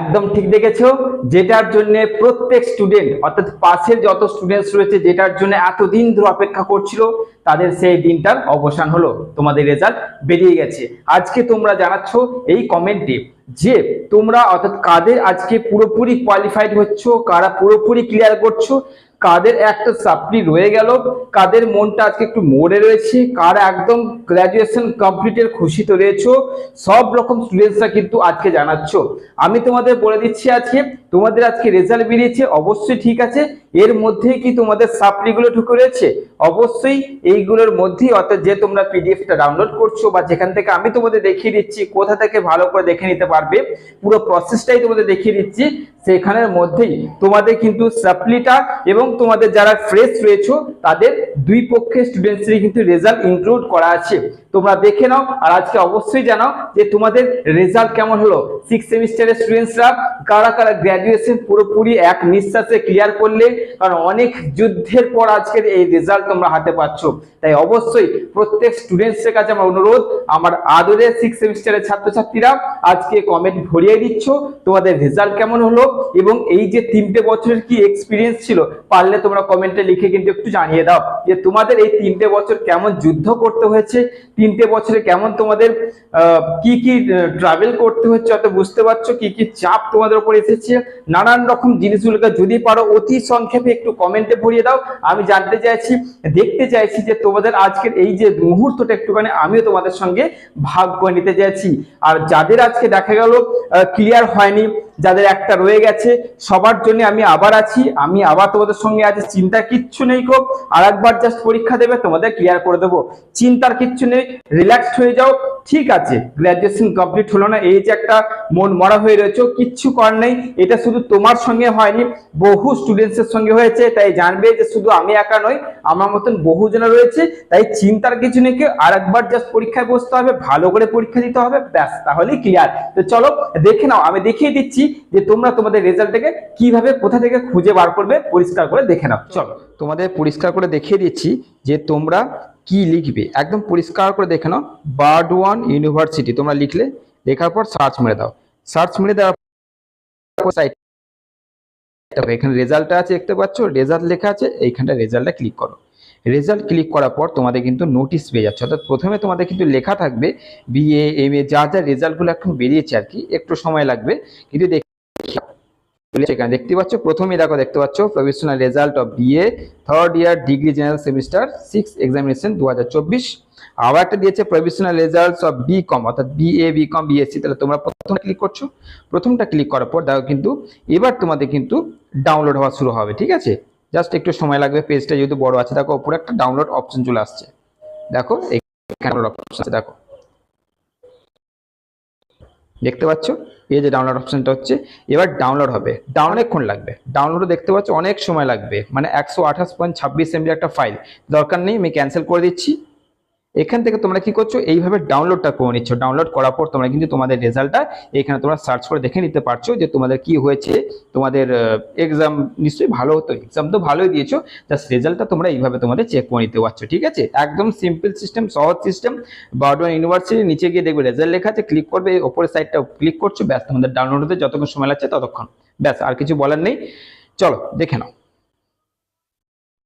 একদম ঠিক দেখেছ, যেটার জন্য প্রত্যেক স্টুডেন্ট অর্থাৎ পাশের যত স্টুডেন্টস রয়েছে, যেটার জন্য এতদিন ধরে অপেক্ষা করছিল, তাদের সেই দিনটার অবসান হলো, তোমাদের রেজাল্ট বেরিয়ে গেছে। আজকে তোমরা জানাচ্ছ এই কমেন্টে যে তোমরা, অর্থাৎ কাদের আজকে পুরোপুরি কোয়ালিফাইড হচ্ছ, কারা পুরোপুরি ক্লিয়ার করছ কাদের একটা সাপ্লি রয়ে গেল, কাদের মনটা আজকে একটু মোড়ে রয়েছে, কার একদম গ্রাজুয়েশন কমপ্লিটের খুশিতে রয়েছে, সব রকম স্টুডেন্টসরা কিন্তু আজকে জানাচ্ছ। আমি তোমাদের বলে দিচ্ছি আজকে, তোমাদের আজকে রেজাল্ট বেরিয়েছে, অবশ্যই ঠিক আছে। এর মধ্যেই কি তোমাদের সাপ্লিগুলো ঢুকে রয়েছে? অবশ্যই এইগুলোর মধ্যেই, অর্থাৎ যে তোমরা পিডিএফটা ডাউনলোড করছ বা যেখান থেকে আমি তোমাদের দেখিয়ে দিচ্ছি, কোথা থেকে ভালো করে দেখে নিতে পারবে, পুরো প্রসেসটাই তোমাদের দেখিয়ে দিচ্ছি। সেখানের মধ্যেই তোমাদের কিন্তু সাপ্লিটা এবং তোমাদের যারা ফ্রেশ রয়েছে তাদের দুই পক্ষের স্টুডেন্টসরই কিন্তু রেজাল্ট ইনক্লুড করা আছে। তোমরা দেখে নাও আর আজকে অবশ্যই জানাও যে তোমাদের রেজাল্ট কেমন হলো। সিক্স সেমিস্টারের স্টুডেন্টসরা কারা কারা গ্র্যাজুয়েশন পুরোপুরি এক নিঃশ্বাসে ক্লিয়ার করলে? কারণ অনেক যুদ্ধের পর আজকের এই রেজাল্ট তোমরা হাতে পাচ্ছ। তাই অবশ্যই প্রত্যেক স্টুডেন্টসের কাছে আমার অনুরোধ, আমার আদরের সিক্স সেমিস্টারের ছাত্রছাত্রীরা আজকে কমেন্ট ভরিয়ে দিচ্ছ, তোমাদের রেজাল্ট কেমন হলো এবং এই যে তিনটে বছরের কি এক্সপিরিয়েন্স ছিল, পারলে তোমরা কমেন্টে লিখে কিন্তু একটু জানিয়ে দাও যে তোমাদের এই তিনটে বছর কেমন যুদ্ধ করতে হয়েছে, তিনটে বছরে কেমন তোমাদের কি কি ট্রাভেল করতে হচ্ছে অত বুঝতে পারছ? কি কি চাপ তোমাদের উপর এসেছে? নানান রকম জিনিসগুলোকে যদি পারো অতি সংক্ষেপে একটু কমেন্টে ভরিয়ে দাও। আমি জানতে চাইছি, দেখতে চাইছি যে তোমাদের আজকের এই যে মুহূর্তটা একটুখানি আমিও তোমাদের সঙ্গে ভাগ করে নিতে চাইছি। আর যাদের আজকে দেখা গেল ক্লিয়ার হয়নি যাদের একটা রয়ে গেছে, সবার জন্য আমি আবার আছি, আমি আবার তোমাদের সঙ্গে আছি, চিন্তা কিচ্ছু নেই খুব আর একবার জাস্ট পরীক্ষা দেবে, তোমাদের ক্লিয়ার করে দেবো। চিন্তার কিচ্ছু নেই রিল্যাক্সড হয়ে যাও। ঠিক আছে গ্র্যাজুয়েশন কমপ্লিট হলো না, এই যে একটা মন মরা হয়ে রয়েছে, কিচ্ছু করার নেই, এটা শুধু তোমার সঙ্গে হয়নি, বহু স্টুডেন্টস এর সঙ্গে হয়েছে, তাই জানবে যে শুধু আমি একা নই, আমার মতন বহু জনা রয়েছে, তাই চিন্তার কিছু নেই কেউ আর একবার জাস্ট পরীক্ষায় বসতে হবে, ভালো করে পরীক্ষা দিতে হবে, ব্যাস, তাহলেই ক্লিয়ার তো চলো, দেখে নাও, আমি দেখিয়ে দিচ্ছি যে তোমরা তোমাদের রেজাল্টটাকে কীভাবে কোথা থেকে খুঁজে বার করবে, পরিষ্কার করে দেখে নাও। চলো, তোমাদের পরিষ্কার করে দেখিয়ে দিচ্ছি যে তোমরা কি লিখবে? একদম পরিষ্কার করে দেখে নাও। বার্ড ওয়ান ইউনিভার্সিটি তোমরা লিখলে, লেখার পর সার্চ মেরে দাও। সার্চ মেরে দেওয়ার এখানে রেজাল্টটা আছে, দেখতে পাচ্ছ? রেজাল্ট লেখা আছে, এইখানটা রেজাল্টটা ক্লিক করো। রেজাল্ট ক্লিক করার পর তোমাদের কিন্তু নোটিশ পেয়ে যাচ্ছে। অর্থাৎ প্রথমে তোমাদের কিন্তু লেখা থাকবে বিএ এম এ যা যা রেজাল্টগুলো এখন বেরিয়েছে আর কি, একটু সময় লাগবে। কিন্তু এখানে দেখতে পাচ্ছ? প্রথমেই দেখো, দেখতে পাচ্ছ professional result of BA third year degree general semester six examination দু হাজার চব্বিশ। আবার একটা দিয়েছে professional results of B com অর্থাৎ বিএ বি কম বিএসসি তাহলে তোমরা প্রথমে ক্লিক করছ। প্রথমটা ক্লিক করার পর দেখো কিন্তু, এবার তোমাদের কিন্তু ডাউনলোড হওয়া শুরু হবে, ঠিক আছে? জাস্ট একটু সময় লাগবে পেজটা যেহেতু বড় আছে, দেখো, উপরে একটা ডাউনলোড অপশন চলে আসছে। দেখো, এখানে অপশন আছে, দেখো। দেখতে পাচ্ছ? এই যে ডাউনলোড অপশনটা হচ্ছে, এবার ডাউনলোড হবে। অনেকক্ষণ লাগবে। ডাউনলোডও দেখতে পাচ্ছ, অনেক সময় লাগবে। মানে একশো আঠাশ পয়েন্ট ছাব্বিশ এমবি একটা ফাইল দরকার নেই, আমি ক্যান্সেল করে দিচ্ছি। এখান থেকে তোমরা কি করছ? এইভাবে ডাউনলোডটা করে নিচ্ছ। ডাউনলোড করার পর তোমরা কিন্তু তোমাদের রেজাল্টটা এখানে তোমরা সার্চ করে দেখে নিতে পারছ যে তোমাদের কি হয়েছে। তোমাদের এক্সাম নিশ্চয়ই ভালো হতো এক্সাম তো ভালোই দিয়েছ। জাস্ট রেজাল্টটা তোমরা এইভাবে তোমাদের চেক করে নিতে পারছ, ঠিক আছে? একদম সিম্পল সিস্টেম সহজ সিস্টেম বারডোয়ান ইউনিভার্সিটি নিচে গিয়ে দেখবে রেজাল্ট লেখা আছে ক্লিক করবে, ওপরের সাইডটা ক্লিক করছ, ব্যাস তোমাদের ডাউনলোড হতে যতক্ষণ সময় লাগছে ততক্ষণ। ব্যাস, আর কিছু বলার নেই। চলো, দেখে নাও।